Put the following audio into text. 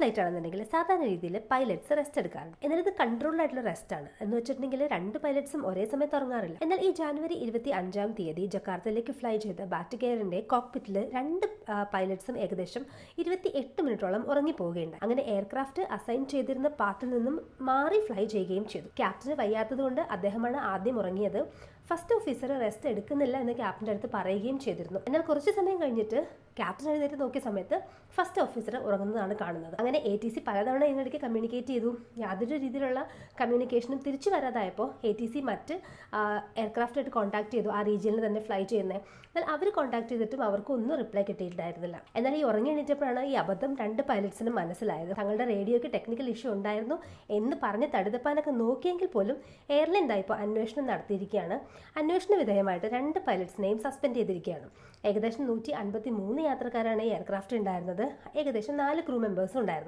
Flight ആണെന്നുണ്ടെങ്കിൽ സാധാരണ രീതിയിൽ പൈലറ്റ്സ് റെസ്റ്റ് എടുക്കാറുണ്ട്. എന്നാൽ ഇത് കൺട്രോൾഡ് ആയിട്ടുള്ള റെസ്റ്റ് ആണ്. എന്ന് വെച്ചിട്ടുണ്ടെങ്കിൽ രണ്ട് പൈലറ്റ്സും ഒരേ സമയത്ത് ഉറങ്ങാറില്ല. എന്നാൽ ഈ ജാനുവരി ഇരുപത്തി അഞ്ചാം തീയതി ജക്കാർത്തയിലേക്ക് ഫ്ലൈ ചെയ്ത ബാറ്റ് കെയറിന്റെ കോക്പിറ്റിൽ രണ്ട് പൈലറ്റ്സും ഏകദേശം ഇരുപത്തി എട്ട് മിനിറ്റോളം ഉറങ്ങിപ്പോവുകയുണ്ട് അങ്ങനെ എയർക്രാഫ്റ്റ് അസൈൻ ചെയ്തിരുന്ന പാത്തിൽ നിന്നും മാറി ഫ്ലൈ ചെയ്യുകയും ചെയ്തു. ക്യാപ്റ്റന് വയ്യാത്തതുകൊണ്ട് അദ്ദേഹമാണ് ആദ്യം ഉറങ്ങിയത്. ഫസ്റ്റ് ഓഫീസർ റെസ്റ്റ് എടുക്കുന്നില്ല എന്ന് ക്യാപ്റ്റന്റെ അടുത്ത് പറയുകയും ചെയ്തിരുന്നു. എന്നാൽ കുറച്ച് സമയം കഴിഞ്ഞിട്ട് ക്യാപ്റ്റൻ എഴുന്നേറ്റ് നോക്കിയ സമയത്ത് ഫസ്റ്റ് ഓഫീസർ ഉറങ്ങുന്നതാണ് കാണുന്നത്. അങ്ങനെ എ ടി സി പലതവണ ഇതിനിടയ്ക്ക് കമ്മ്യൂണിക്കേറ്റ് ചെയ്തു. യാതൊരു രീതിയിലുള്ള കമ്മ്യൂണിക്കേഷനും തിരിച്ചു വരാതായപ്പോൾ എ ടി സി മറ്റ് എയർക്രാഫ്റ്റായിട്ട് കോൺടാക്ട് ചെയ്തു. ആ റീജിയനിൽ തന്നെ ഫ്ലൈ ചെയ്യുന്നത് എന്നാൽ അവർ കോൺടാക്ട് ചെയ്തിട്ടും അവർക്ക് ഒന്നും റിപ്ലൈ കിട്ടിയിട്ടുണ്ടായിരുന്നില്ല. എന്നാൽ ഈ ഉറങ്ങി എണീറ്റപ്പോഴാണ് ഈ അബദ്ധം രണ്ട് പൈലറ്റ്സിനും മനസ്സിലായത്. തങ്ങളുടെ റേഡിയോയ്ക്ക് ടെക്നിക്കൽ ഇഷ്യൂ ഉണ്ടായിരുന്നു എന്ന് പറഞ്ഞ് തടുതപ്പാനൊക്കെ നോക്കിയെങ്കിൽ പോലും എയർലൈൻ ഇപ്പോൾ അന്വേഷണം നടത്തിയിരിക്കുകയാണ്. അന്വേഷണ വിധേയമായിട്ട് രണ്ട് പൈലറ്റ്സിനെയും സസ്പെൻഡ് ചെയ്തിരിക്കുകയാണ്. ഏകദേശം നൂറ്റി അൻപത്തി മൂന്ന് യാത്രക്കാരാണ് ഈ എയർക്രാഫ്റ്റ് ഉണ്ടായിരുന്നത്. ഏകദേശം നാല് ക്രൂ മെമ്പേഴ്സും ഉണ്ടായിരുന്നു.